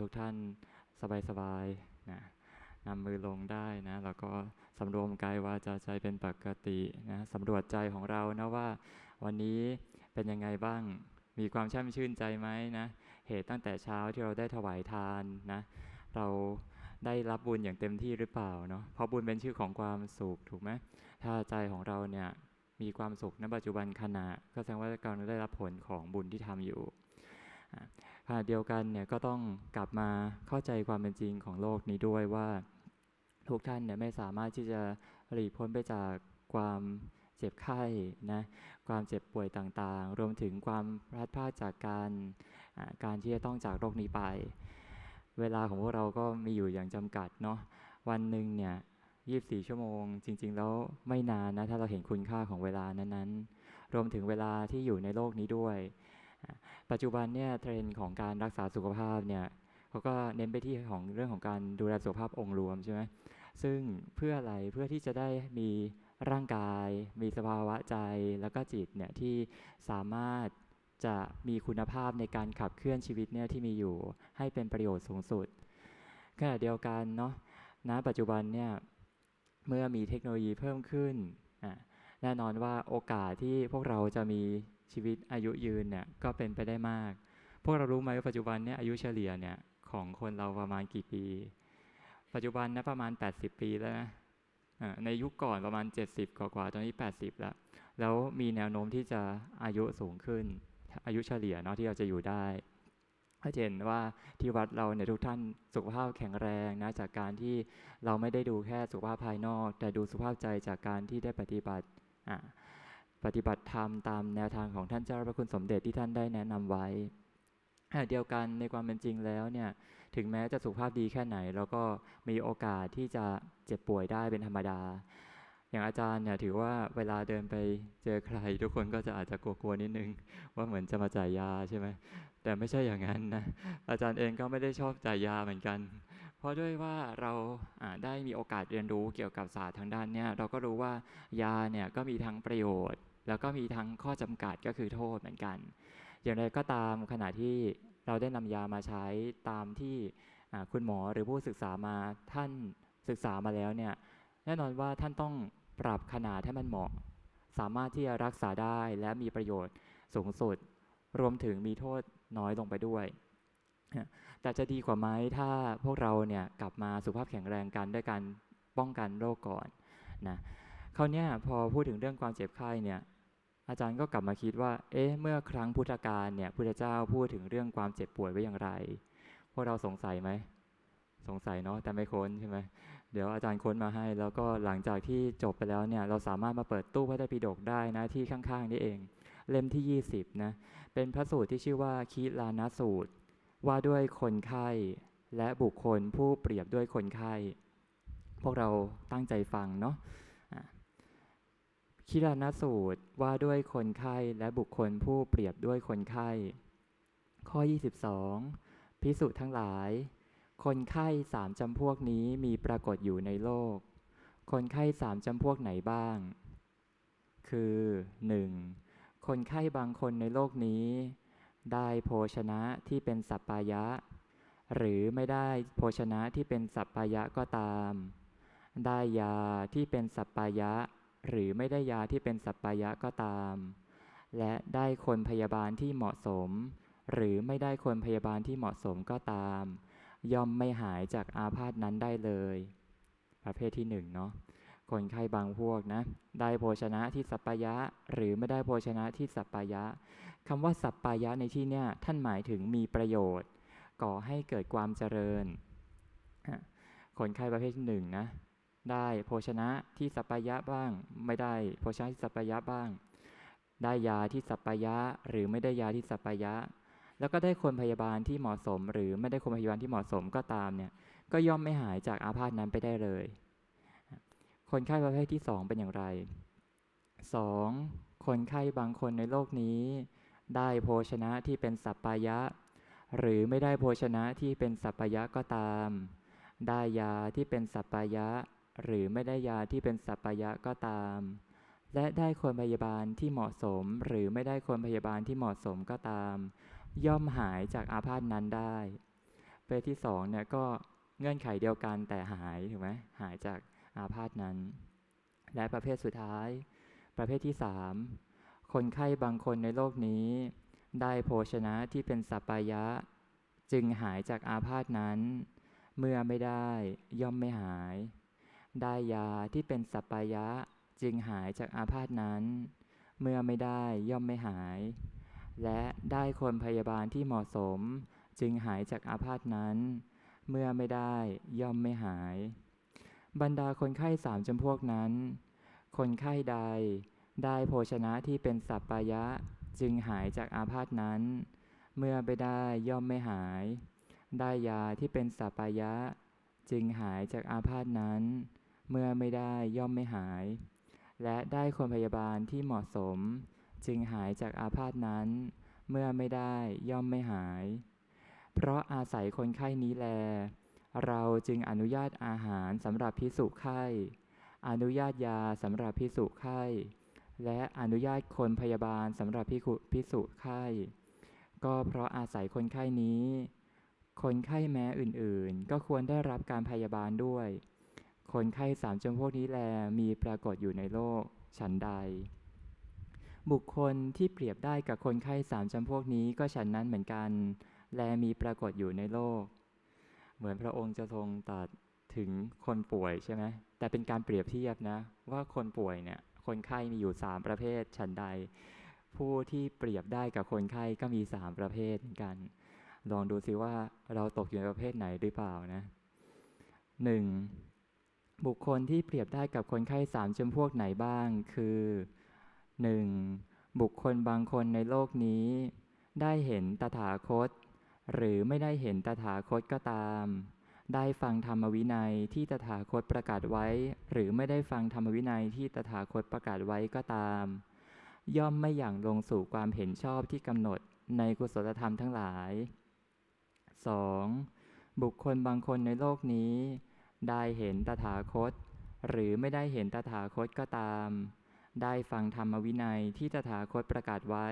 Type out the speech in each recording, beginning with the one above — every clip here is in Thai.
ทุกท่านสบายๆนะนำมือลงได้นะแล้วก็สำรวมกายวาจาใจเป็นปกตินะสำรวจใจของเรานะว่า วันนี้เป็นยังไงบ้าง มีความช่ำชื่นใจไหมนะ เหตุตั้งแต่เช้าที่เราได้ถวายทานนะ เราได้รับบุญอย่างเต็มที่หรือเปล่าเนาะเพราะบุญเป็นชื่อของความสุขถูกไหมถ้าใจของเราเนี่ยมีความสุขในปัจจุบันขณะ ก็แสดงว่ากำลังได้รับผลของบุญที่ทำอยู่ ขณะเดียวกันเนี่ยก็ต้องกลับมาเข้าใจความเป็นจริงของโลกนี้ด้วยว่า ทุกท่านเนี่ยไม่สามารถที่จะหลีกพ้นไปจากความเจ็บไข้นะความเจ็บป่วยต่างๆ รวมถึงความพลัดพรากจากการการที่จะต้องจากโรคนี้ไป เวลาของพวกเราก็มีอยู่อย่างจำกัดเนาะวันหนึ่งเนี่ย24 ชั่วโมง จริง ๆ แล้วไม่นานนะ ถ้าเราเห็นคุณค่าของเวลานั้นๆ รวมถึงเวลาที่อยู่ในโลกนี้ด้วย ปัจจุบันเนี่ยเทรนด์ของการรักษาสุขภาพเนี่ยเขาก็เน้นไปที่ของเรื่องของการดูแลสุขภาพองค์รวมใช่ไหมซึ่งเพื่ออะไรเพื่อที่จะได้มีร่างกาย มีสภาวะใจแล้วก็จิตเนี่ยที่สามารถจะมีคุณภาพในการขับเคลื่อนชีวิตเนี่ยที่มีอยู่ให้เป็นประโยชน์สูงสุดขณะเดียวกันเนาะณปัจจุบันเนี่ยเมื่อมีเทคโนโลยีเพิ่มขึ้น แน่นอนว่าโอกาสที่พวกเราจะมี ชีวิตอายุยืนเนี่ยก็เป็นไปได้มาก พวกเรารู้ไหมว่าปัจจุบันเนี่ยอายุเฉลี่ยเนี่ยของคนเราประมาณกี่ปี ปัจจุบันนะประมาณ 80 ปีแล้วนะในยุคก่อนประมาณ 70 กว่าๆตอนนี้ 80 แล้ว แล้วมีแนวโน้มที่จะอายุสูงขึ้น อายุเฉลี่ยเนาะที่เราจะอยู่ได้ถ้าเห็นว่าที่วัดเราเนี่ยทุกท่านสุขภาพแข็งแรงนะจากการที่เราไม่ได้ดูแค่สุขภาพภายนอก แต่ดูสุขภาพใจจากการที่ได้ปฏิบัติ ปฏิบัติธรรมตามแนวทางของท่านเจ้าพระคุณสมเด็จที่ท่านได้แนะนำไว้เดียวกันในความเป็นจริงแล้วเนี่ยถึงแม้จะสุขภาพดีแค่ไหน เราก็มีโอกาสที่จะเจ็บป่วยได้เป็นธรรมดา อย่างอาจารย์เนี่ยถือว่าเวลาเดินไปเจอใคร ทุกคนก็จะอาจจะกลัวๆนิดนึง ว่าเหมือนจะมาจ่ายยาใช่ไหมแต่ไม่ใช่อย่างนั้นนะอาจารย์เองก็ไม่ได้ชอบจ่ายยาเหมือนกัน เพราะด้วยว่าเราได้มีโอกาสเรียนรู้เกี่ยวกับศาสตร์ทางด้านเนี้เราก็รู้ว่ายาเนี่ยก็มีทั้งประโยชน์ แล้วก็มีทั้งข้อจำกัดก็คือโทษเหมือนกัน อย่างไรก็ตามขณะที่เราได้นำยามาใช้ตามที่คุณหมอหรือผู้ศึกษามาท่านศึกษามาแล้วเนี่ยแน่นอนว่าท่านต้องปรับขนาดให้มันเหมาะ สามารถที่จะรักษาได้และมีประโยชน์สูงสุด รวมถึงมีโทษน้อยลงไปด้วย แต่จะดีกว่าไหมถ้าพวกเราเนี่ยกลับมาสุขภาพแข็งแรงกันด้วยการป้องกันโรคก่อนนะคราวนี้พอพูดถึงเรื่องความเจ็บไข้เนี่ย อาจารย์ก็กลับมาคิดว่า เอ๊ะ เมื่อครั้งพุทธกาลเนี่ยพุทธเจ้าพูดถึงเรื่องความเจ็บป่วยไว้อย่างไร พวกเราสงสัยไหม สงสัยเนาะ แต่ไม่ค้นใช่ไหม เดี๋ยวอาจารย์ค้นมาให้ แล้วก็หลังจากที่จบไปแล้วเนี่ย เราสามารถมาเปิดตู้พระไตรปิฎกได้นะที่ข้างๆนี่เอง เล่มที่ 20 นะ เป็นพระสูตรที่ชื่อว่าคีลานาสูตร ว่าด้วยคนไข้และบุคคลผู้เปรียบด้วยคนไข้ พวกเราตั้งใจฟังเนาะ คิรานสูตรว่าด้วยคนไข้และบุคคลผู้เปรียบด้วยคนไข้ ข้อ 22 พิสุทั้งหลาย คนไข้สามจำพวกนี้มีปรากฏอยู่ในโลก คนไข้สามจำพวกไหนบ้าง คือ 1. คนไข้บางคนในโลกนี้ ได้โภชนะที่เป็นสัปปายะ หรือไม่ได้โภชนะที่เป็นสัปปายะก็ตาม ได้ยาที่เป็นสัปปายะ หรือไม่ได้ยาที่เป็นสัปปายะก็ตาม และได้คนพยาบาลที่เหมาะสม หรือไม่ได้คนพยาบาลที่เหมาะสมก็ตาม ย่อมไม่หายจากอาพาธนั้นได้เลย ประเภทที่หนึ่งเนาะคนไข้บางพวกนะ ได้โภชนะที่สัปปายะ หรือไม่ได้โภชนะที่สัปปายะคำว่าสัปปายะในที่เนี้ยท่านหมายถึงมีประโยชน์ ก่อให้เกิดความเจริญ คนไข้ประเภทที่หนึ่งนะ ได้โภชนะที่สัปยะบ้าง ไม่ได้โภชนะที่สัปยะบ้าง ได้ยาที่สัปยะ หรือไม่ได้ยาที่สัปยะ แล้วก็ได้คนพยาบาลที่เหมาะสม หรือไม่ได้คนพยาบาลที่เหมาะสมก็ตามเนี่ยก็ย่อมไม่หายจากอาพาธนั้นไปได้เลย คนไข้ประเภทที่สองเป็นอย่างไรสองคนไข้บางคนในโลกนี้ ได้โภชนะที่เป็นสัปปายะ หรือไม่ได้โภชนะที่เป็นสัปปายะก็ตาม ได้ยาที่เป็นสัปปายะ หรือไม่ได้ยาที่เป็นสัพพยะก็ตาม และได้คนพยาบาลที่เหมาะสม หรือไม่ได้คนพยาบาลที่เหมาะสมก็ตาม ย่อมหายจากอาพาธนั้นได้ภทที่สองเนี่ยก็เงื่อนไขเดียวกันแต่หายถูกไหมหายจากอาพาธนั้น และประเภทสุดท้าย ประเภทที่สามคนไข้บางคนในโลกนี้ ได้โภชนะที่เป็นสัปปายะ จึงหายจากอาพาธนั้น เมื่อไม่ได้ย่อมไม่หาย ได้ยาที่เป็นสัปปายะจึงหายจากอาพาธนั้น เมื่อไม่ได้ย่อมไม่หาย และได้คนพยาบาลที่เหมาะสม จึงหายจากอาพาธนั้น เมื่อไม่ได้ย่อมไม่หาย บรรดาคนไข้สามจำพวกนั้น คนไข้ใดได้โภชนะที่เป็นสัปปายะจึงหายจากอาพาธนั้น เมื่อไม่ได้ย่อมไม่หาย ได้ยาที่เป็นสัปปายะ จึงหายจากอาพาธนั้น เมื่อไม่ได้ย่อมไม่หาย และได้คนพยาบาลที่เหมาะสม จึงหายจากอาพาธนั้น เมื่อไม่ได้ย่อมไม่หาย เพราะอาศัยคนไข้นี้แล เราจึงอนุญาตอาหารสำหรับพิสุไข้ อนุญาตยาสำหรับพิสุไข้ และอนุญาตคนพยาบาลสำหรับพิคุพิสุไข้ก็เพราะอาศัยคนไข้นี้ คนไข้แม้อื่นๆ ก็ควรได้รับการพยาบาลด้วย คนไข้สามจำพวกนี้แลมีปรากฏอยู่ในโลกฉันใด บุคคลที่เปรียบได้กับคนไข้สามจำพวกนี้ก็ฉันนั้นเหมือนกัน แลมีปรากฏอยู่ในโลก เหมือนพระองค์จะทรงตรัสถึงคนป่วยใช่ไหมแต่เป็นการเปรียบเทียบนะ ว่าคนป่วยเนี่ยคนไข้มีอยู่สามประเภทฉันใด ผู้ที่เปรียบได้กับคนไข้ก็มีสามประเภทเหมือนกัน ลองดูซิว่าเราตกอยู่ในประเภทไหนหรือเปล่านะหนึ่ง บุคคลที่เปรียบได้กับคนไข้สามจำพวกไหนบ้าง คือ 1. บุคคลบางคนในโลกนี้ ได้เห็นตถาคต หรือไม่ได้เห็นตถาคตก็ตาม ได้ฟังธรรมวินัยที่ตถาคตประกาศไว้ หรือไม่ได้ฟังธรรมวินัยที่ตถาคตประกาศไว้ก็ตาม ย่อมไม่อย่างลงสู่ความเห็นชอบที่กำหนดในกุศลธรรมทั้งหลาย 2. บุคคลบางคนในโลกนี้ ได้เห็นตถาคต หรือไม่ได้เห็นตถาคตก็ตาม ได้ฟังธรรมวินัยที่ตถาคตประกาศไว้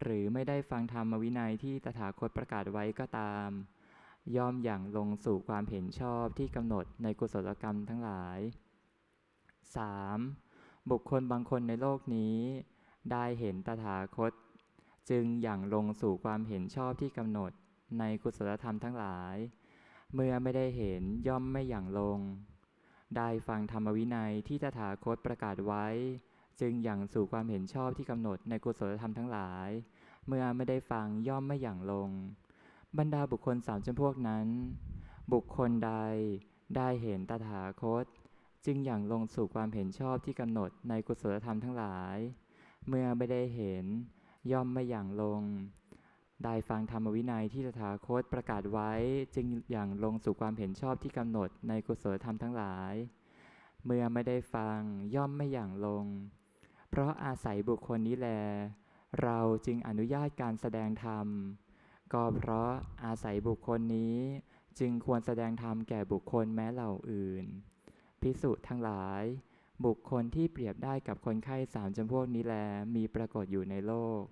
หรือไม่ได้ฟังธรรมวินัยที่ตถาคตประกาศไว้ก็ตาม ย่อมอย่างลงสู่ความเห็นชอบที่กำหนดในกุศลกรรมทั้งหลาย 3. บุคคลบางคนในโลกนี้ ได้เห็นตถาคต จึงอย่างลงสู่ความเห็นชอบที่กำหนดในกุศลธรรมทั้งหลาย เมื่อไม่ได้เห็นย่อมไม่อย่างลง ได้ฟังธรรมวินัยที่ตถาคตประกาศไว้ จึงอย่างสู่ความเห็นชอบที่กำหนดในกุศลธรรมทั้งหลาย เมื่อไม่ได้ฟังย่อมไม่อย่างลง บรรดาบุคคลสามจำพวกนั้น บุคคลใดได้เห็นตถาคต จึงอย่างลงสู่ความเห็นชอบที่กำหนดในกุศลธรรมทั้งหลาย เมื่อไม่ได้เห็นย่อมไม่อย่างลง ได้ฟังธรรมวินัยที่ตถาคตประกาศไว้จึงอย่างลงสู่ความเห็นชอบที่กำหนดในกุศลธรรมทั้งหลาย เมื่อไม่ได้ฟังย่อมไม่อย่างลง เพราะอาศัยบุคคลนี้แล เราจึงอนุญาตการแสดงธรรม ก็เพราะอาศัยบุคคลนี้จึงควรแสดงธรรมแก่บุคคลแม้เหล่าอื่น พิสุทั้งหลาย บุคคลที่เปรียบได้กับคนไข้สามจำพวกนี้แลมีปรากฏอยู่ในโลก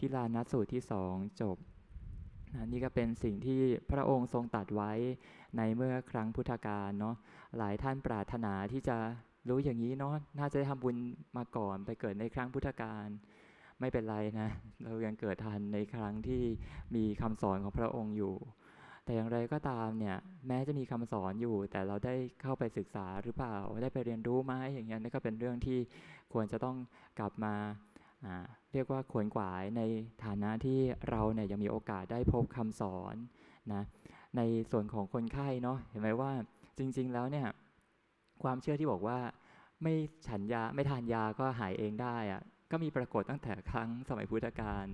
ทิลานัสูตรที่สองจบนะนี่ก็เป็นสิ่งที่พระองค์ทรงตัดไว้ในเมื่อครั้งพุทธกาลเนาะหลายท่านปรารถนาที่จะรู้อย่างนี้เนาะน่าจะทำบุญมาก่อนไปเกิดในครั้งพุทธกาลไม่เป็นไรนะ เรายังเกิดทันในครั้งที่มีคำสอนของพระองค์อยู่ แต่อย่างไรก็ตามเนี่ยแม้จะมีคำสอนอยู่ แต่เราได้เข้าไปศึกษาหรือเปล่าได้ไปเรียนรู้ไหมอย่างเงี้ยนี่ก็เป็นเรื่องที่ควรจะต้องกลับมา เรียกว่าขวนขวายในฐานะที่เราเนี่ยยังมีโอกาสได้พบคำสอนนะในส่วนของคนไข้เนาะเห็นไหมว่าจริง ๆ แล้วเนี่ยความเชื่อที่บอกว่าไม่ฉันยาไม่ทานยาก็หายเองได้อะก็มีปรากฏตั้งแต่ครั้งสมัยพุทธกาล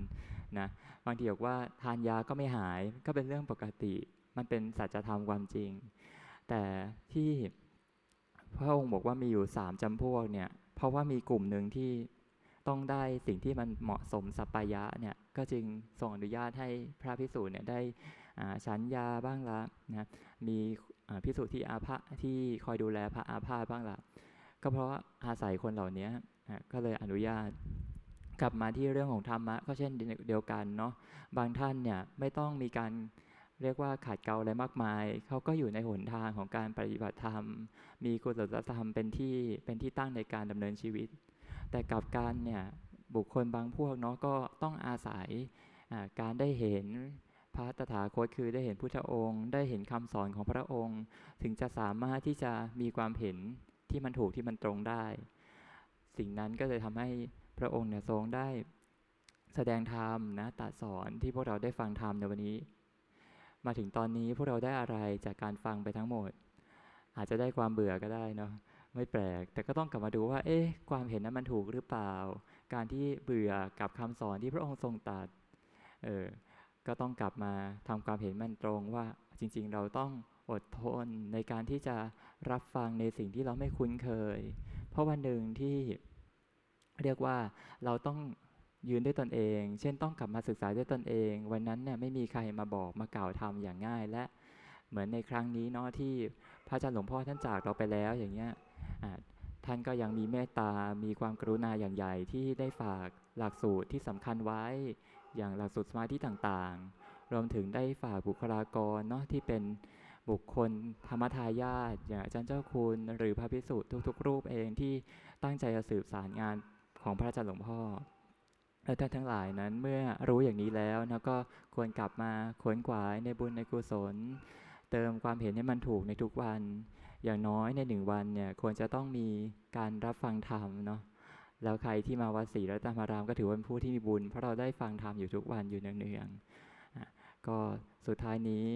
นะบางทีบอกว่าทานยาก็ไม่หายก็เป็นเรื่องปกติ มันเป็นสัจธรรมความจริง แต่ที่พระองค์บอกว่ามีอยู่สามจำพวกเนี่ยเพราะว่ามีกลุ่มหนึ่งที่ ต้องได้สิ่งที่มันเหมาะสมสัปปายะเนี่ยก็จึงทรงอนุญาตให้พระพิสูจน์เนี่ยได้ฉันยาบ้างละนะมีพิสูจน์ที่อาภาที่คอยดูแลพระอาภาบ้างละก็เพราะอาศัยคนเหล่านี้ก็เลยอนุญาตกลับมาที่เรื่องของธรรมะก็เช่นเดียวกันเนาะบางท่านเนี่ยไม่ต้องมีการเรียกว่าขาดเกลาอะไรมากมาย เขาก็อยู่ในหนทางของการปฏิบัติธรรม มีกุศลธรรมเป็นที่เป็นที่ตั้งในการดำเนินชีวิต แต่กับการเนี่ยบุคคลบางพวกเนาะก็ต้องอาศัยการได้เห็นพระตถาคตคือได้เห็นพุทธองค์ ได้เห็นคำสอนของพระองค์ ถึงจะสามารถที่จะมีความเห็นที่มันถูกที่มันตรงได้ สิ่งนั้นก็เลยทำให้พระองค์เนี่ยทรงได้แสดงธรรมนะตรัดสอนที่พวกเราได้ฟังธรรมในวันนี้ มาถึงตอนนี้พวกเราได้อะไรจากการฟังไปทั้งหมด อาจจะได้ความเบื่อก็ได้เนาะ ไม่แปลก แต่ก็ต้องกลับมาดูว่า เอ๊ะ ความเห็นนั้นมันถูกหรือเปล่า การที่เบื่อกับคำสอนที่พระองค์ทรงตรัสเออก็ต้องกลับมาทำความเห็นมันตรงว่าจริง ๆ เราต้องอดทนในการที่จะรับฟังในสิ่งที่เราไม่คุ้นเคย เพราะวันหนึ่งที่เรียกว่าเราต้องยืนด้วยตนเอง เช่นต้องกลับมาศึกษาด้วยตนเอง วันนั้นเนี่ยไม่มีใครมาบอกมากล่าวทำอย่างง่ายและเหมือนในครั้งนี้เนาะที่พระอาจารย์หลวงพ่อท่านจากเราไปแล้วอย่างเงี้ย ท่านก็ยังมีเมตตา มีความกรุณาอย่างใหญ่ที่ได้ฝากหลักสูตรที่สำคัญไว้ อย่างหลักสูตรสมาธิต่างๆ รวมถึงได้ฝากบุคลากรเนาะที่เป็นบุคคลธรรมทายาทอย่างอาจารย์เจ้าคุณ หรือพระพิสุทุก ๆ รูปเองที่ตั้งใจจะสืบสารงานของพระอาจารย์หลวงพ่อและท่านทั้งหลายนั้นเมื่อรู้อย่างนี้แล้วนะก็ควรกลับมาขวนขวายในบุญในกุศล เติมความเห็นให้มันถูกในทุกวัน อย่างน้อยในหนึ่งวันเนี่ยควรจะต้องมีการรับฟังธรรมเนาะแล้วใครที่มาวัดศรีรัตนารามก็ถือว่าเป็นผู้ที่มีบุญ เพราะเราได้ฟังธรรมอยู่ทุกวันอยู่เนืองๆอะก็สุดท้ายนี้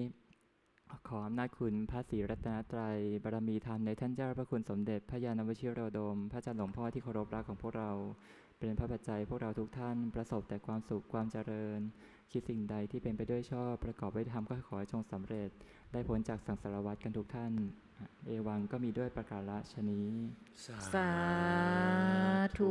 ขออำนาจคุณพระศรีรัตนตรัยบารมีธรรมในท่านเจ้าพระคุณสมเด็จพระยาณวชิโรดม พระอาจารย์หลวงพ่อที่เคารพรักของพวกเรา เป็นพระปัจจัยพวกเราทุกท่านประสบแต่ความสุขความเจริญ คิดสิ่งใดที่เป็นไปด้วยชอบประกอบด้วยธรรมก็ขอให้จงสำเร็จ ได้พ้นจากสังสารวัฏกันทุกท่าน เอวังก็มีด้วยประการละชนี้ สาธุ